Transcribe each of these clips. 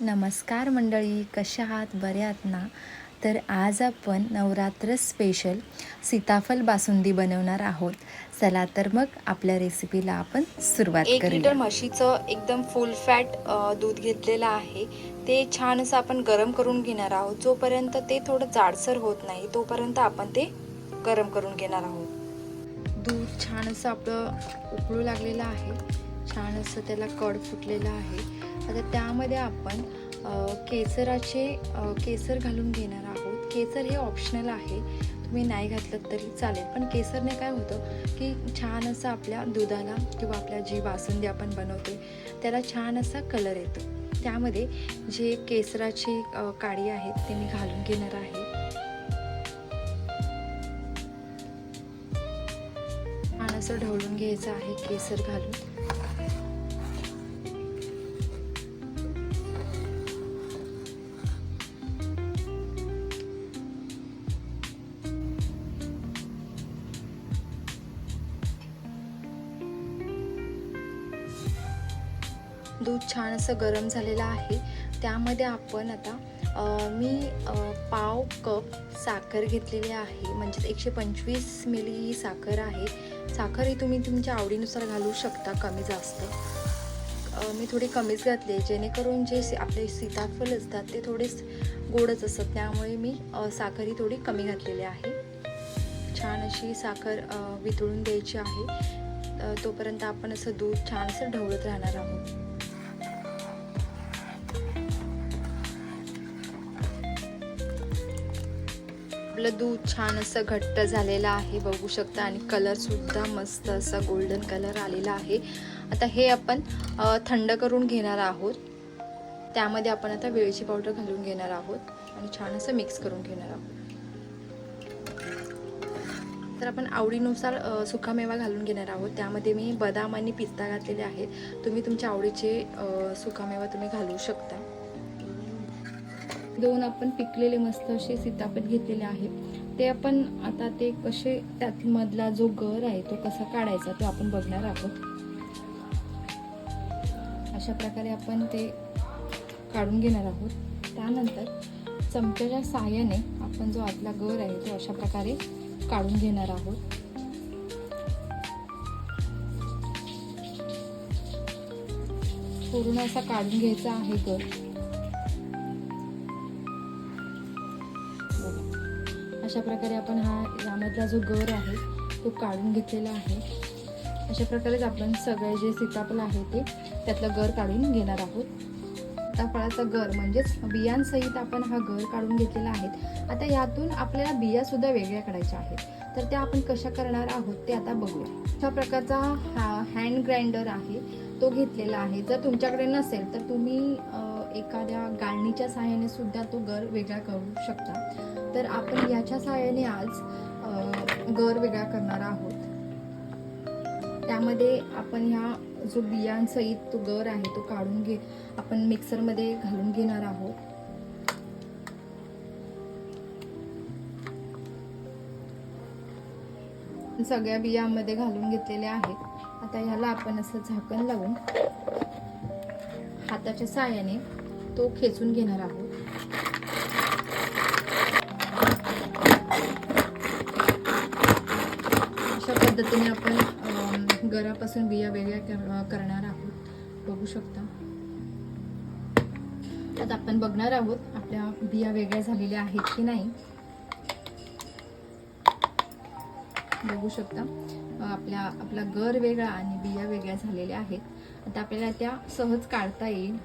नमस्कार मंडळी कशा आहात? बरे आहात ना? तर आज आपण नवरात्र स्पेशल सीताफळ बासुंदी बनवणार आहोत. चला तर मग आपल्या रेसिपीला आपण सुरुवात एक लिटर म्हशीचं एकदम फुल फॅट दूध घेतलेलं आहे. ते छान असं आपण गरम करून घेणार आहोत. जोपर्यंत ते थोडं जाडसर होत नाही तोपर्यंत आपण ते गरम करून घेणार आहोत. दूध छान असं आपलं उकळू लागलेलं आहे. छान असं त्याला कड फुटलेलं आहे. आता त्यामध्ये आपण केसराचे केसर घालून घेणार आहोत. केसर हे ऑप्शनल आहे. तुम्ही नाही घातलं तरी चालेल. पण केसरने काय होतं की छान असं आपल्या दुधाला किंवा आपल्या जी बासुंदी आपण बनवते त्याला छान असा कलर येतो. त्यामध्ये जे केसराची काडी आहेत ते मी घालून घेणार आहे. छान असं ढवळून घ्यायचं आहे केसर घालून. दूध छान असं गरम झालेलं आहे. त्यामध्ये आपण आता मी पाव कप साखर घेतलेली आहे. म्हणजे एकशे पंचवीस मिली ही साखर आहे. साखर ही तुम्ही तुमच्या आवडीनुसार घालू शकता कमी जास्त. मी थोडी कमीच घातली आहे. जेणेकरून जे सी- आपले सीताफळ असतात ते थोडेच गोडच असतात. त्यामुळे मी साखर ही थोडी कमी घातलेली आहे. छान अशी साखर वितळून द्यायची आहे. तोपर्यंत आपण असं दूध छान असं ढवळत राहणार आहोत. आपलं दूध छान असं घट्ट झालेलं आहे बघू शकता. आणि कलर सुद्धा मस्त असा गोल्डन कलर आलेला आहे. आता हे आपण थंड करून घेणार आहोत. त्यामध्ये आपण आता वेळची पावडर घालून घेणार आहोत. आणि छान असं मिक्स करून घेणार आहोत. तर आपण आवडीनुसार सुकामेवा घालून घेणार आहोत. त्यामध्ये मी बदाम आणि पिस्ता घातलेले आहेत. तुम्ही तुमच्या आवडीचे सुकामेवा तुम्ही घालू शकता. दोन आपण पिकलेले मस्त असे सीताफळ घेतलेले आहेत. ते आपण आता ते कसे त्यात मधला जो गर आहे तो कसा काढायचा तो आपण बघणार आहोत. अशा प्रकारे आपण ते काढून घेणार आहोत. त्यानंतर चमच्याच्या साहाय्याने आपण जो आतला गर आहे तो अशा प्रकारे काढून घेणार आहोत. पूर्ण असा काढून घ्यायचा आहे गर. अशा प्रकारे आपण हा यामधला जो गर आहे तो काढून घेतलेला आहे. अशा प्रकारेच आपण सगळे जे सीताफळ आहे ते त्यातलं गर काढून घेणार आहोत. सीताफळाचा गर म्हणजेच बियांसहित आपण हा गर काढून घेतलेला आहे. आता यातून आपल्याला बिया सुद्धा वेगळ्या काढायच्या आहेत. तर त्या आपण कशा करणार आहोत ते आता बघूया. अशा प्रकारचा हा हँड ग्राइंडर आहे तो घेतलेला आहे. जर तुमच्याकडे नसेल तर तुम्ही एखाद्या गाळणीच्या सहाय्याने सुद्धा तो गर वेगळा करू शकता. तर आपण याच्या सहाय्याने आज गर वेगळा करणार आहोत. त्यामध्ये आपण ह्या जो बियांसहित तो गर आहे तो काढून घे आपण मिक्सरमध्ये घालून घेणार आहोत. सगळ्या बियांमध्ये घालून घेतलेल्या आहेत. आता ह्याला आपण असं झाकण लावून हाताच्या साह्याने तो खेचून घेणार आहोत. अशा पद्धतीने आपण गरापासून बिया वेगळ्या करणार आहोत. बघू शकता. आता आपण बघणार आहोत आपल्या बिया वेगळ्या झालेल्या आहेत की नाही. बघू शकता. आपल्या आपला गर वेगळा आणि बिया वेगळ्या झालेल्या आहेत. आता आपल्याला त्या सहज काढता येईल.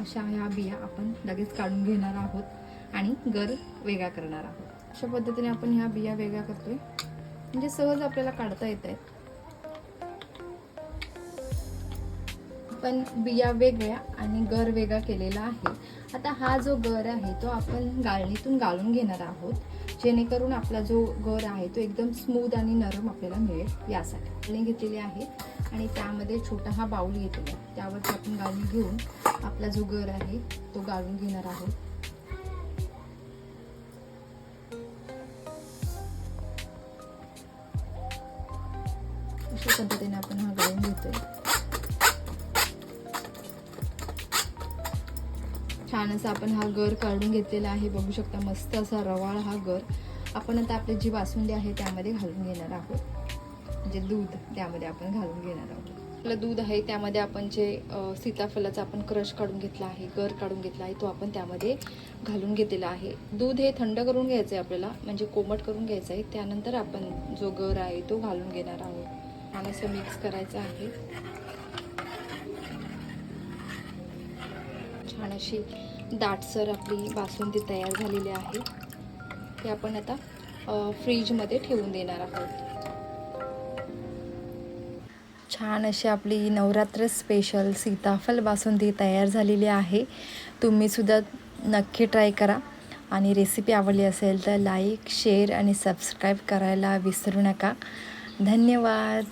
अशा ह्या बिया आपण लगेच काढून घेणार आहोत आणि गर वेगळा करणार आहोत. अशा पद्धतीने आपण ह्या बिया वेगळ्या करतोय. म्हणजे सहज आपल्याला काढता येत आहेत. पण बिया वेगळ्या आणि गर वेगळा केलेला आहे. आता हा जो गर आहे तो आपण गाळणीतून गाळून घेणार आहोत. जेणेकरून आपला जो गर आहे तो एकदम स्मूथ आणि नरम आपल्याला मिळेल यासाठी. गाळणी घेतलेली आहे आणि त्यामध्ये छोटा हा बाऊल येतो त्यावरती आपण गाळून घेऊन आपला जो गर आहे तो गाळून घेणार आहोत. अशा पद्धतीने आपण हा गाळून घेतोय. छान असा आपण हा गर काढून घेतलेला आहे. बघू शकता मस्त असा रवाळ हा गर आपण आता आपली जी बासुंदी आहे त्यामध्ये घालून घेणार आहोत. म्हणजे दूध त्यामध्ये आपण घालून घेणार आहोत. आपलं दूध आहे त्यामध्ये आपण जे सीताफलाचा सीताफळाचा आपण क्रश काढून घेतला आहे गर काढून घेतला आहे तो आपण त्यामध्ये घालून घेतलेला आहे. दूध हे थंड करून घ्यायचं आहे आपल्याला म्हणजे कोमट करून घ्यायचं आहे त्यानंतर आपण जो गर आहे तो घालून घेणार आहोत. आणि असं मिक्स करायचं आहे. छान अशी दाटसर आपली बासुंदी तयार झालेली आहे. ते आपण आता फ्रीजमध्ये ठेवून देणार आहोत. छान अशी आपली नवरात्र स्पेशल सीताफल बासुंदी तयार झालेली आहे. तुम्हीसुद्धा नक्की ट्राय करा. आणि रेसिपी आवडली असेल तर लाईक शेअर आणि सबस्क्राईब करायला विसरू नका. धन्यवाद.